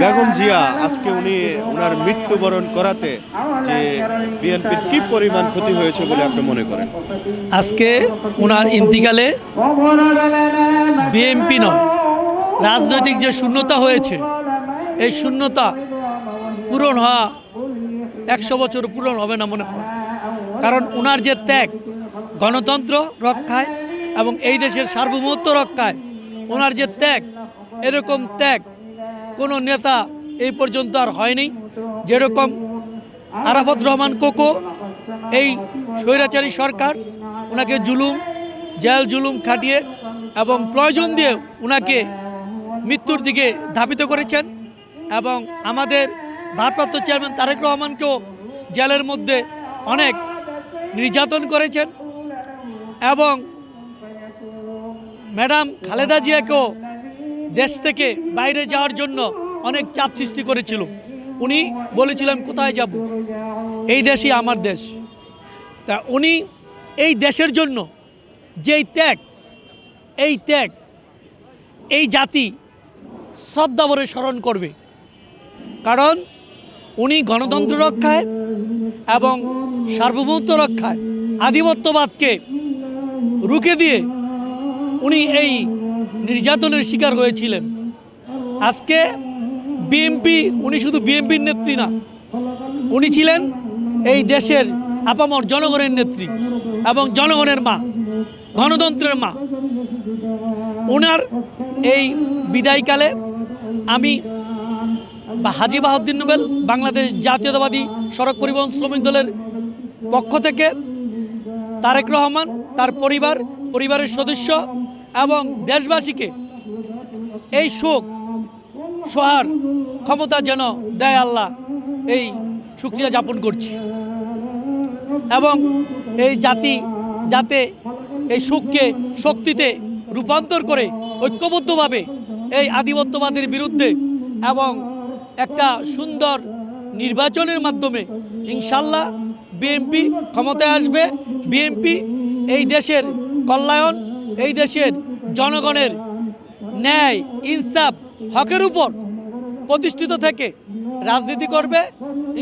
বেগম জিয়া, আজকে উনি ওনার মৃত্যুবরণ করাতে যে বিএনপির কি পরিমাণ ক্ষতি হয়েছে বলে আপনি মনে করেন? আজকে ওনার ইন্তিকালে বিএমপি নয়, রাজনৈতিক যে শূন্যতা হয়েছে, এই শূন্যতা পূরণ হওয়া একশো বছর পূরণ হবে না মনে হয়। কারণ ওনার যে ত্যাগ, গণতন্ত্র রক্ষায় এবং এই দেশের সার্বভৌমত্ব রক্ষায় ওনার যে ত্যাগ, এরকম ত্যাগ কোনো নেতা এই পর্যন্ত আর হয়নি। যেরকম আরাফত রহমান কোকো, এই স্বৈরাচারী সরকার, ওনাকে জুলুম, জেল জুলুম খাটিয়ে এবং প্রয়োজন দিয়ে ওনাকে মৃত্যুর দিকে ধাবিত করেছেন এবং আমাদের ভারপ্রাপ্ত চেয়ারম্যান তারেক রহমানকেও জেলের মধ্যে অনেক নির্যাতন করেছেন এবং ম্যাডাম খালেদা জিয়াকেও দেশ থেকে বাইরে যাওয়ার জন্য অনেক চাপ সৃষ্টি করেছিল। উনি বলেছিলেন, কোথায় যাব? এই দেশই আমার দেশ। তা উনি এই দেশের জন্য যেই ত্যাগ, এই ত্যাগ, এই জাতি শ্রদ্ধা ভরে স্মরণ করবে। কারণ উনি গণতন্ত্র রক্ষায় এবং সার্বভৌমত্ব রক্ষায় আধিপত্যবাদকে রুখে দিয়ে উনি এই নির্যাতনের শিকার হয়েছিলেন। আজকে বিএমপি উনি শুধু বিএমপির নেত্রী না, উনি ছিলেন এই দেশের আপামর জনগণের নেত্রী এবং জনগণের মা, গণতন্ত্রের মা। ওনার এই বিদায়কালে আমি হাজি বাহাউদ্দিন নোবেল, বাংলাদেশ জাতীয়তাবাদী সড়ক পরিবহন শ্রমিক দলের পক্ষ থেকে তারেক রহমান, তার পরিবার, পরিবারের সদস্য এবং দেশবাসীকে এই শোক সোহার ক্ষমতা যেন দেয় আল্লাহ, এই সুক্রিয়া যাপন করছি। এবং এই জাতি যাতে এই সুখকে শক্তিতে রূপান্তর করে ঐক্যবদ্ধভাবে এই আধিপত্যবাদের বিরুদ্ধে এবং একটা সুন্দর নির্বাচনের মাধ্যমে ইনশাল্লাহ বিএনপি ক্ষমতায় আসবে। বিএনপি এই দেশের কল্যাণ এই দেশের জনগণের ন্যায়, ইনসাফ, হকের উপর প্রতিষ্ঠিত থেকে রাজনীতি করবে।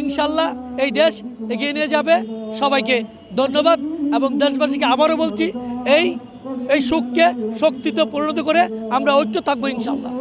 ইনশাল্লাহ এই দেশ এগিয়ে নিয়ে যাবে। সবাইকে ধন্যবাদ এবং দেশবাসীকে আবারও বলছি, এই এই সুখকে শক্তিতে পরিণত করে আমরা ঐক্য থাকব ইনশাল্লাহ।